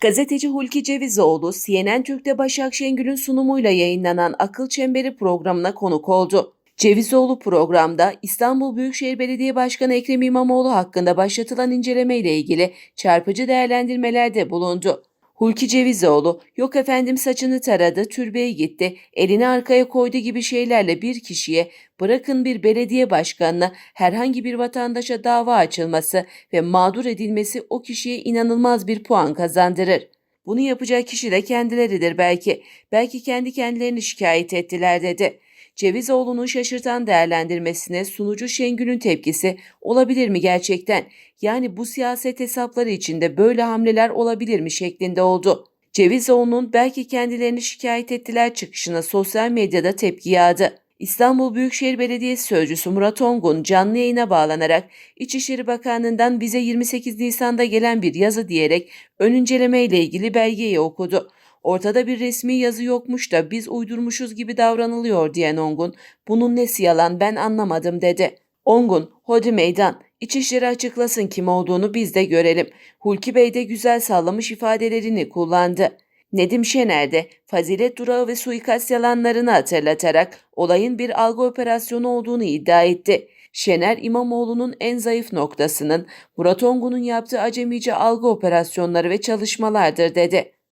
Gazeteci Hulki Cevizoğlu, CNN Türk'te Başak Şengül'ün sunumuyla yayınlanan Akıl Çemberi programına konuk oldu. Cevizoğlu programda İstanbul Büyükşehir Belediye Başkanı Ekrem İmamoğlu hakkında başlatılan inceleme ile ilgili çarpıcı değerlendirmelerde bulundu. Hulki Cevizoğlu, yok efendim saçını taradı, türbeye gitti, elini arkaya koydu gibi şeylerle bir kişiye, bırakın bir belediye başkanına herhangi bir vatandaşa dava açılması ve mağdur edilmesi o kişiye inanılmaz bir puan kazandırır. Bunu yapacak kişi de kendileridir belki. Belki kendi kendilerini şikayet ettiler dedi. Cevizoğlu'nun şaşırtan değerlendirmesine sunucu Şengül'ün tepkisi olabilir mi gerçekten? Yani bu siyaset hesapları içinde böyle hamleler olabilir mi şeklinde oldu. Cevizoğlu'nun belki kendilerini şikayet ettiler çıkışına sosyal medyada tepki yağdı. İstanbul Büyükşehir Belediyesi Sözcüsü Murat Ongun canlı yayına bağlanarak İçişleri Bakanlığı'ndan bize 28 Nisan'da gelen bir yazı diyerek ön inceleme ile ilgili belgeyi okudu. Ortada bir resmi yazı yokmuş da biz uydurmuşuz gibi davranılıyor diyen Ongun, bunun nesi yalan ben anlamadım dedi. Ongun, hodi meydan, İçişleri açıklasın kim olduğunu biz de görelim. Hulki Bey de güzel sallamış ifadelerini kullandı. Nedim Şener de fazilet durağı ve suikast yalanlarını hatırlatarak olayın bir algı operasyonu olduğunu iddia etti. Şener İmamoğlu'nun en zayıf noktasının Murat Ongun'un yaptığı acemice algı operasyonları ve çalışmalardır dedi.